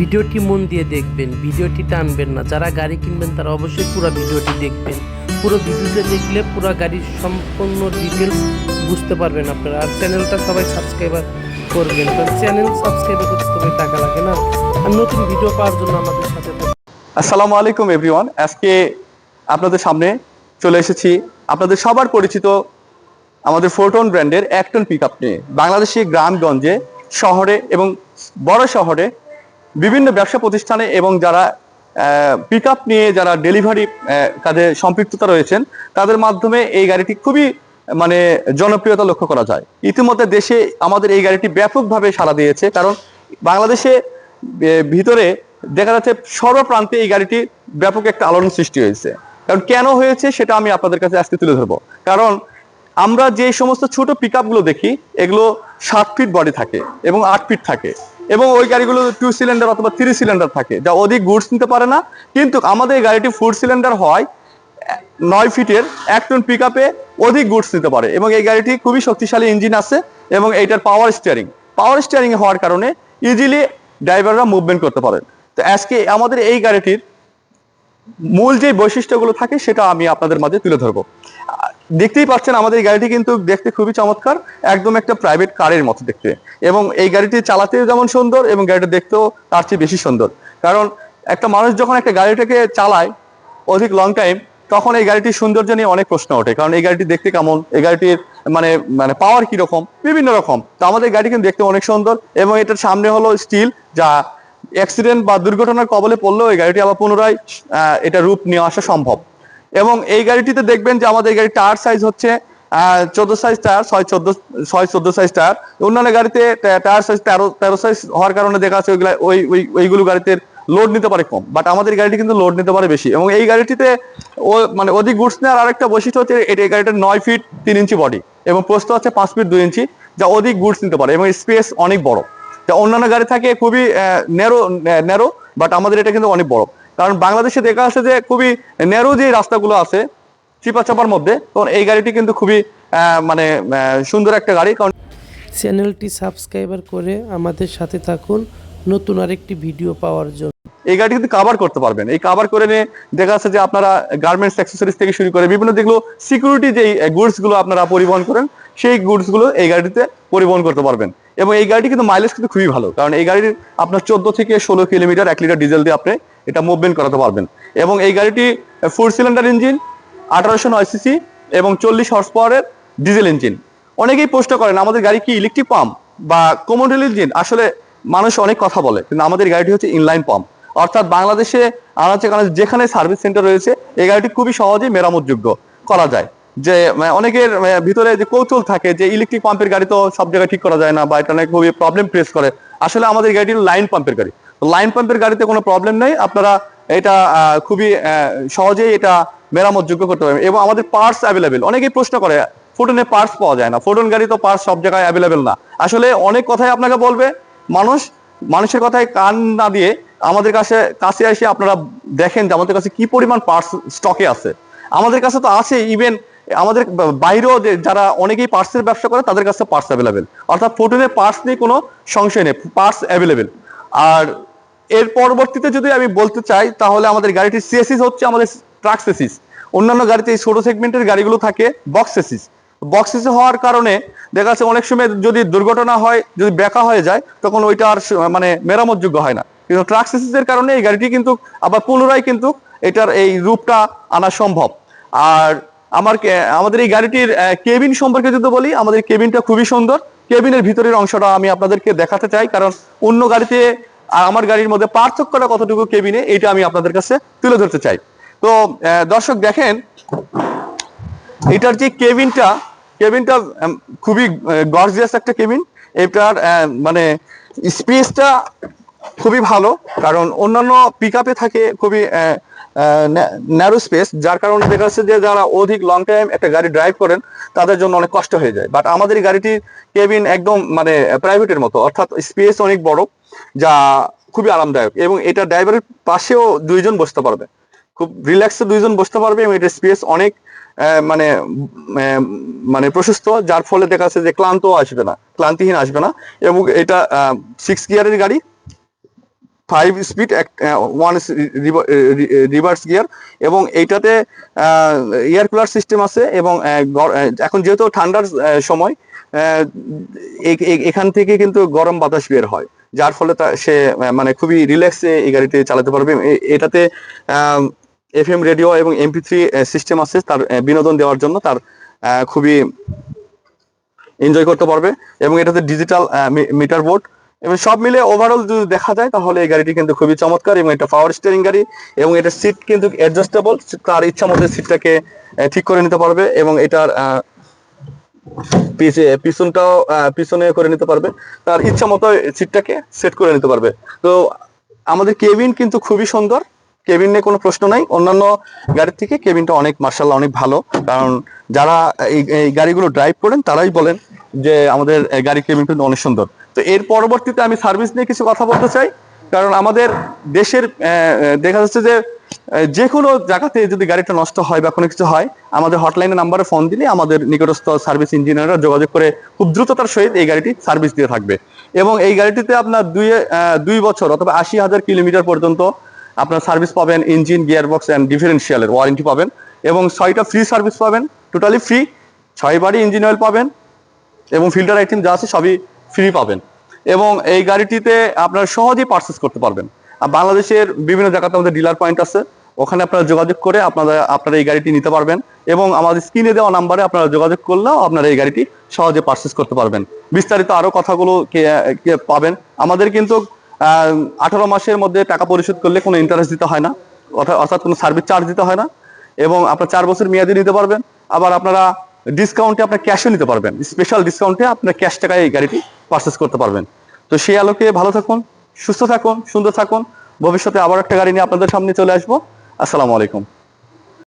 ভিডিওটি মন দিয়ে দেখবেন, ভিডিওটি টানবেন না। যারা গাড়ি কিনবেন, তারা অবশ্যই পুরো ভিডিওটি দেখবেন। পুরো ভিডিওটা দেখলে পুরো গাড়ির সম্পূর্ণ ডিটেলস বুঝতে পারবেন আপনারা। আর চ্যানেলটা সবাই সাবস্ক্রাইবার করবেন। কারণ চ্যানেল সাবস্ক্রাইব করতে সবাই টাকা লাগে না। আর নতুন ভিডিও পাওয়ার জন্য আমাদের সাথে আসসালামু আলাইকুম এভরিওয়ান আজকে আপনাদের সামনে চলে এসেছি আপনাদের সবার পরিচিত আমাদের ফোরটন ব্র্যান্ডের একটন পিক আপ নিয়ে। বাংলাদেশি গ্রামগঞ্জে শহরে এবং বড় শহরে বিভিন্ন ব্যবসা প্রতিষ্ঠানে এবং যারা পিক নিয়ে যারা ডেলিভারি কাজে সম্পৃক্ততা রয়েছেন, তাদের মাধ্যমে এই গাড়িটি খুবই মানে জনপ্রিয়তা লক্ষ্য করা যায়। ইতিমধ্যে দেশে আমাদের এই গাড়িটি ব্যাপকভাবে সাড়া দিয়েছে, কারণ বাংলাদেশে ভিতরে দেখা যাচ্ছে সর্বপ্রান্তে এই গাড়িটি ব্যাপক একটা আলোড়ন সৃষ্টি হয়েছে। কারণ কেন হয়েছে সেটা আমি আপনাদের কাছে আজকে তুলে ধরবো। কারণ আমরা যে সমস্ত ছোট পিক দেখি, এগুলো সাত ফিট বডি থাকে এবং আট ফিট থাকে। এবং ওই গাড়িগুলো টু সিলিন্ডার অথবা থ্রি সিলিন্ডার থাকে, যা অধিক গুডস নিতে পারে না। কিন্তু আমাদের এই গাড়িটি ফোর সিলিন্ডার হয়, নয় ফিটের, এক টন পিক অধিক গুডস নিতে পারে। এবং এই গাড়িটি খুবই শক্তিশালী ইঞ্জিন আছে এবং এইটার পাওয়ার স্টিয়ারিং পাওয়ার স্টিয়ারিং হওয়ার কারণে ইজিলি ড্রাইভাররা মুভমেন্ট করতে পারেন। তো আজকে আমাদের এই গাড়িটির মূল যে বৈশিষ্ট্যগুলো থাকে, সেটা আমি আপনাদের মাঝে তুলে ধরবো। দেখতেই পাচ্ছেন আমাদের এই গাড়িটি কিন্তু দেখতে খুবই চমৎকার, একদম একটা প্রাইভেট কারের মতো দেখতে। এবং এই গাড়িটি চালাতেও যেমন সুন্দর এবং গাড়িটা দেখতেও তার চেয়ে বেশি সুন্দর। কারণ একটা মানুষ যখন একটা গাড়িটাকে চালায় অধিক লং টাইম তখন এই গাড়িটির সৌন্দর্য নিয়ে অনেক প্রশ্ন ওঠে। কারণ এই গাড়িটি দেখতে কেমন? এই গাড়িটির মানে মানে পাওয়ার কীরকম? বিভিন্ন রকম। তো আমাদের গাড়ি কিন্তু দেখতে অনেক সুন্দর এবং এটার সামনে হলো স্টিল যা অ্যাক্সিডেন্ট বা দুর্ঘটনার কবলে পড়লেও এই গাড়িটি আবার পুনরায় এটা রূপ নিয়ে আসা সম্ভব। এবং এই গাড়িটিতে দেখবেন যে আমাদের গাড়ি টায়ার সাইজ হচ্ছে চোদ্দ সাইজ টায়ার, ছয় চোদ্দ ছয় চোদ্দ সাইজ টায়ার। অন্যান্য গাড়িতে টায়ার সাইজ তেরো তেরো সাইজ হওয়ার কারণে দেখা যাচ্ছে ওইগুলা, ওই ওই, ওইগুলো গাড়িতে লোড নিতে পারে কম। বাট আমাদের গাড়িটি কিন্তু লোড নিতে পারে বেশি। এবং এই গাড়িটিতে ও মানে অধিক গুডস নেওয়ার আরেকটা বৈশিষ্ট্য হচ্ছে এটি এই গাড়িটার নয় ফিট তিন ইঞ্চি বডি এবং প্রস্থ হচ্ছে পাঁচ ফিট দুই ইঞ্চি যা অধিক গুডস নিতে পারে এবং স্পেস অনেক বড়। তা অন্যান্য গাড়ি থাকে খুবই ন্যারো ন্যারো বাট আমাদের এটা কিন্তু অনেক বড়। কারণ বাংলাদেশে দেখা যাচ্ছে যে খুবই ন্যারো যে রাস্তাগুলো আছে চিপা চাপার মধ্যে তখন এই গাড়িটি কিন্তু খুবই মানে সুন্দর একটা গাড়ি। কারণ চ্যানেলটি সাবস্ক্রাইবার করে আমাদের সাথে থাকুন। নতুন আরেকটি ভিডিও পাওয়ার জন্য। এই গাড়ি কিন্তু কাভার করতে পারবেন। এই কাভার করে নিয়ে দেখা যাচ্ছে যে আপনারা গার্মেন্টস অ্যাক্সেসরিজ থেকে শুরু করে বিভিন্ন যেগুলো সিকিউরিটি যে গুডসগুলো আপনারা পরিবহন করেন সেই গুডসগুলো এই গাড়িতে পরিবহন করতে পারবেন। এবং এই গাড়িটি কিন্তু মাইলেজ কিন্তু খুবই ভালো, কারণ এই গাড়ির আপনার চোদ্দ থেকে ষোলো কিলোমিটার এক লিটার ডিজেল দিয়ে আপনি এটা মুভমেন্ট করাতে পারবেন। এবং এই গাড়িটি ফোর সিলিন্ডার ইঞ্জিন আঠারোশো নয় সিসি এবং চল্লিশ হর্স পাওয়ারের ডিজেল ইঞ্জিন অনেকেই প্রশ্ন করেন, আমাদের গাড়ি কি ইলেকট্রিক পাম্প বা কমোডেল ইঞ্জিন আসলে মানুষ অনেক কথা বলে, কিন্তু আমাদের গাড়িটি হচ্ছে ইনলাইন পাম্প অর্থাৎ বাংলাদেশে, আনাচে কানাচে যেখানে সার্ভিস সেন্টার রয়েছে, এই গাড়িটি খুবই সহজেই মেরামতযোগ্য করা যায়। যে মানে, অনেকের মানে, ভিতরে যে কৌতূহল থাকে যে ইলেকট্রিক পাম্পের গাড়ি তো সব জায়গায় ঠিক করা যায় না বা এটা অনেক খুবই প্রবলেম ফেস করে। আসলে আমাদের গাড়িটি লাইন পাম্পের গাড়ি। লাইন পাম্পের গাড়িতে কোনো প্রবলেম নেই। আপনারা এটা খুবই সহজেই এটা মেরামতযোগ্য করতে পারবেন। এবং আমাদের পার্টস অ্যাভেলেবেল অনেকেই প্রশ্ন করে ফোটনে পার্টস পাওয়া যায় না। ফোটন গাড়ি তো পার্টস সব জায়গায় অ্যাভেলেবেল না। আসলে অনেক কথাই আপনাকে বলবে। মানুষ মানুষের কথায় কান না দিয়ে আমাদের কাছে কাছে এসে আপনারা দেখেন যে আমাদের কাছে কি পরিমাণ পার্টস স্টকে আছে। আমাদের কাছে তো আছে ইভেন আমাদের বাইরেও যারা অনেকেই পার্টসের ব্যবসা করে তাদের কাছে পার্টস অ্যাভেলেবেল অর্থাৎ ফোটনের পার্টস নিয়ে কোনো সংশয় নেই পার্টস অ্যাভেলেবেল আর এর পরবর্তীতে যদি আমি বলতে চাই, তাহলে আমাদের গাড়িটির সিএসিস হচ্ছে আমাদের ট্রাক সেসিস অন্যান্য গাড়িতে এই ছোট সেগমেন্টের গাড়িগুলো থাকে বক্স সেসিস বক্স হওয়ার কারণে দেখা যাচ্ছে অনেক সময় যদি দুর্ঘটনা হয়, যদি বেকা হয়ে যায়, তখন ওইটা আর মানে মেরামতযোগ্য হয় না। কিন্তু ট্রাক সেসিসের কারণে এই গাড়িটি কিন্তু আবার পুনরায় কিন্তু এটার এই রূপটা আনা সম্ভব। আর আমার আমাদের এই গাড়িটির কেবিন সম্পর্কে যদি বলি, আমাদের কেবিনটা খুবই সুন্দর। কেবিনের ভিতরের অংশটা আমি আপনাদেরকে দেখাতে চাই, কারণ অন্য গাড়িতে আর আমার গাড়ির মধ্যে পার্থক্যটা কতটুকু কেবিনে এটা আমি আপনাদের কাছে তুলে ধরতে চাই। তো দর্শক দেখেন, এটার যে কেবিনটা কেবিনটা খুবই গর্জিয়াস একটা কেবিন এটার মানে স্পেসটা খুবই ভালো, কারণ অন্যান্য পিক থাকে, খুবই ন্যারো স্পেস যার কারণে দেখা যাচ্ছে যে যারা অধিক লং টাইম একটা গাড়ি ড্রাইভ করেন, তাদের জন্য অনেক কষ্ট হয়ে যায়। বাট আমাদের এই গাড়িটির কেবিন একদম মানে প্রাইভেটের মতো, অর্থাৎ স্পেস অনেক বড়, যা খুবই আরামদায়ক এবং এটা ড্রাইভারের পাশেও দুইজন বসতে পারবে। খুব রিল্যাক্সে দুইজন বসতে পারবে এবং এটা স্পেস অনেক মানে মানে প্রশস্ত, যার ফলে দেখা যাচ্ছে যে ক্লান্ত আসবে না, ক্লান্তিহীন আসবে না এবং এটা সিক্স গিয়ারের গাড়ি five speed one reverse gear এবং এইটাতে এয়ার কুলার সিস্টেম আছে এবং গর- আহ, এখন যেহেতু ঠান্ডার সময় এ- এ- এখান থেকে কিন্তু গরম বাতাস বের হয় যার ফলে তা সে মানে খুবই রিল্যাক্সে এই গাড়িটি চালাতে পারবে এটাতে এফ এম রেডিও এবং এমপি থ্রি সিস্টেম আছে তার বিনোদন দেওয়ার জন্য তার খুবই এনজয় করতে পারবে এবং এটাতে ডিজিটাল মিটার বোর্ড এবং সব মিলে ওভারঅল যদি দেখা যায়, তাহলে এই গাড়িটি কিন্তু খুবই চমৎকার এবং এটা পাওয়ার স্টিয়ারিং গাড়ি এবং এটা সিট কিন্তু অ্যাডজাস্টেবল তার ইচ্ছা মতো সিটটাকে ঠিক করে নিতে পারবে এবং এটার পিছনটাও পিছনে করে নিতে পারবে। তার ইচ্ছা মতো সিটটাকে সেট করে নিতে পারবে। তো আমাদের কেবিন কিন্তু খুবই সুন্দর। কেবিন নিয়ে কোনো প্রশ্ন নাই। অন্যান্য গাড়ির থেকে কেবিনটা অনেক, মার্শাল্লাহ অনেক ভালো। কারণ যারা এই গাড়িগুলো ড্রাইভ করেন, তারাই বলেন যে আমাদের গাড়ির কেবিন কিন্তু অনেক সুন্দর। তো এর পরবর্তীতে আমি সার্ভিস নিয়ে কিছু কথা বলতে চাই। কারণ আমাদের দেশের দেখা যাচ্ছে যে যে কোনো জায়গাতে যদি গাড়িটা নষ্ট হয় বা কোনো কিছু হয়, আমাদের হটলাইনের নাম্বারে ফোন দিলে আমাদের নিকটস্থ সার্ভিস ইঞ্জিনিয়াররা যোগাযোগ করে খুব দ্রুততার সহিত এই গাড়িটি সার্ভিস দিয়ে থাকবে। এবং এই গাড়িটিতে আপনার দুই দুই বছর অথবা আশি হাজার কিলোমিটার পর্যন্ত আপনার সার্ভিস পাবেন, ইঞ্জিন, গিয়ারবক্স অ্যান্ড ডিফারেন্সিয়ালের ওয়ারেন্টি পাবেন। এবং ছয়টা ফ্রি সার্ভিস পাবেন টোটালি ফ্রি ছয় বারই ইঞ্জিন অয়েল পাবেন, এবং ফিল্টার আইটেম যা আছে সবই ফ্রি পাবেন। এবং এই গাড়িটিতে আপনারা সহজেই পারচেস করতে পারবেন। আর বাংলাদেশের বিভিন্ন জায়গাতে আমাদের ডিলার পয়েন্ট আছে। ওখানে আপনারা যোগাযোগ করে আপনারা আপনারা এই গাড়িটি নিতে পারবেন। এবং আমাদের স্ক্রিনে দেওয়া নাম্বারে আপনারা যোগাযোগ করলেও আপনারা এই গাড়িটি সহজে পারচেস করতে পারবেন। বিস্তারিত আরও কথাগুলো পাবেন। আমাদের কিন্তু আঠারো মাসের মধ্যে টাকা পরিশোধ করলে কোনো ইন্টারেস্ট দিতে হয় না। অর্থাৎ কোনো সার্ভিস চার্জ দিতে হয় না। এবং আপনার চার বছর মেয়াদি নিতে পারবেন। আবার আপনারা ডিসকাউন্টে আপনার ক্যাশও নিতে পারবেন। স্পেশাল ডিসকাউন্টে আপনার ক্যাশ টাকায় এই গাড়িটি পারচেস করতে পারবেন। তো সেই আলোকে ভালো থাকুন, সুস্থ থাকুন, সুন্দর থাকুন। ভবিষ্যতে আবার একটা গাড়ি নিয়ে আপনাদের সামনে চলে আসব। আসসালামু আলাইকুম।